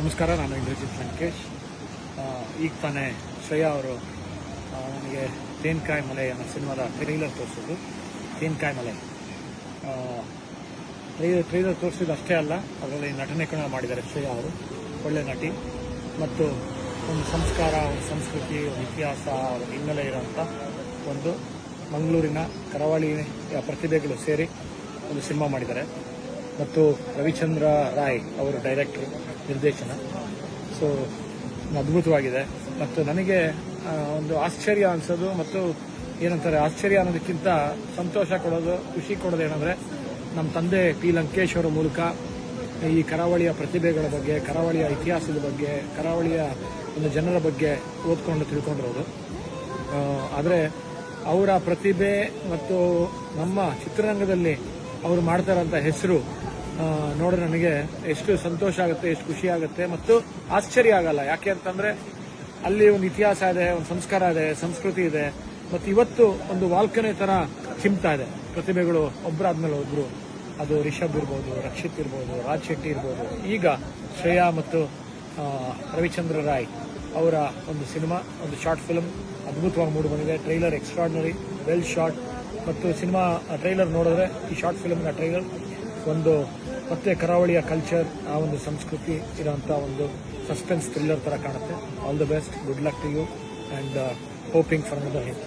ನಮಸ್ಕಾರ, ನಾನು ಇಂದ್ರಜಿತ್ ಲಂಕೇಶ್ ಈಗ ತಾನೇ ಶ್ರೇಯಾ ಅವರು ನನಗೆ ತೇನ್ಕಾಯಿ ಮಲೆ ಅನ್ನೋ ಸಿನಿಮಾದ ಟ್ರೈಲರ್ ತೋರಿಸೋದು ತೇನ್ಕಾಯಿ ಮಲೆ. ಟ್ರೈಲರ್ ಟ್ರೈಲರ್ ತೋರಿಸಿದ್ದು ಅಷ್ಟೇ ಅಲ್ಲ, ಅದರಲ್ಲಿ ನಟನೆ ಕೂಡ ಮಾಡಿದ್ದಾರೆ ಶ್ರೇಯಾ ಅವರು. ಒಳ್ಳೆ ನಟಿ. ಮತ್ತು ಒಂದು ಸಂಸ್ಕಾರ, ಒಂದು ಸಂಸ್ಕೃತಿ, ಒಂದು ಇತಿಹಾಸ ಹಿನ್ನೆಲೆ ಇರೋಂಥ ಒಂದು ಮಂಗಳೂರಿನ ಕರಾವಳಿ ಪ್ರತಿಭೆಗಳು ಸೇರಿ ಒಂದು ಸಿನಿಮಾ ಮಾಡಿದ್ದಾರೆ. ಮತ್ತು ರವಿಚಂದ್ರ ರಾಯ್ ಅವರು ಡೈರೆಕ್ಟರ್ ನಿರ್ದೇಶನ. ಸೊ ಅದ್ಭುತವಾಗಿದೆ. ಮತ್ತು ನನಗೆ ಒಂದು ಆಶ್ಚರ್ಯ ಅನಿಸೋದು ಮತ್ತು ಏನಂತಾರೆ, ಆಶ್ಚರ್ಯ ಅನ್ನೋದಕ್ಕಿಂತ ಸಂತೋಷ ಕೊಡೋದು, ಖುಷಿ ಕೊಡೋದು ಏನಂದರೆ, ನಮ್ಮ ತಂದೆ ಪಿ ಲಂಕೇಶ್ ಅವರ ಮೂಲಕ ಈ ಕರಾವಳಿಯ ಪ್ರತಿಭೆಗಳ ಬಗ್ಗೆ, ಕರಾವಳಿಯ ಇತಿಹಾಸದ ಬಗ್ಗೆ, ಕರಾವಳಿಯ ಒಂದು ಜನರ ಬಗ್ಗೆ ಓದ್ಕೊಂಡು ತಿಳ್ಕೊಂಡಿರೋದು. ಆದರೆ ಅವರ ಪ್ರತಿಭೆ ಮತ್ತು ನಮ್ಮ ಚಿತ್ರರಂಗದಲ್ಲಿ ಅವರು ಮಾಡ್ತಾರಂಥ ಹೆಸರು ನೋಡಿದ್ರೆ ನನಗೆ ಎಷ್ಟು ಸಂತೋಷ ಆಗುತ್ತೆ, ಎಷ್ಟು ಖುಷಿ ಆಗುತ್ತೆ ಮತ್ತು ಆಶ್ಚರ್ಯ ಆಗಲ್ಲ. ಯಾಕೆ ಅಂತಂದ್ರೆ ಅಲ್ಲಿ ಒಂದು ಇತಿಹಾಸ ಇದೆ, ಒಂದು ಸಂಸ್ಕಾರ ಇದೆ, ಸಂಸ್ಕೃತಿ ಇದೆ, ಮತ್ತು ಇವತ್ತು ಒಂದು ವಾಲ್ಕನೆ ತರ ಚಿಮ್ತಾ ಇದೆ. ಪ್ರತಿಭೆಗಳು ಒಬ್ಬರಾದ್ಮೇಲೆ ಒಬ್ರು. ಅದು ರಿಷಬ್ ಇರ್ಬೋದು, ರಕ್ಷಿತ್ ಇರ್ಬೋದು, ರಾಜ್ ಶೆಟ್ಟಿ ಇರ್ಬೋದು. ಈಗ ಶ್ರೇಯಾ ಮತ್ತು ರವಿಚಂದ್ರ ರಾಯ್ ಅವರ ಒಂದು ಸಿನಿಮಾ, ಒಂದು ಶಾರ್ಟ್ ಫಿಲ್ಮ್ ಅದ್ಭುತವಾಗಿ ಮೂಡಿ ಬಂದಿದೆ ಟ್ರೈಲರ್ ಎಕ್ಸ್ಟ್ರಾಡ್ನರಿ ವೆಲ್ ಶಾರ್ಟ್. ಮತ್ತು ಸಿನಿಮಾ ಟ್ರೈಲರ್ ನೋಡಿದ್ರೆ ಈ ಶಾರ್ಟ್ ಫಿಲ್ಮ್ನ ಟ್ರೈಲರ್ ಒಂದು ಮತ್ತೆ ಕರಾವಳಿಯ ಕಲ್ಚರ್ ಆ ಒಂದು ಸಂಸ್ಕೃತಿ ಇರೋಂಥ ಒಂದು ಸಸ್ಪೆನ್ಸ್ ಥ್ರಿಲ್ಲರ್ ತರ ಕಾಣುತ್ತೆ. All the best good luck to you and hoping for another hit.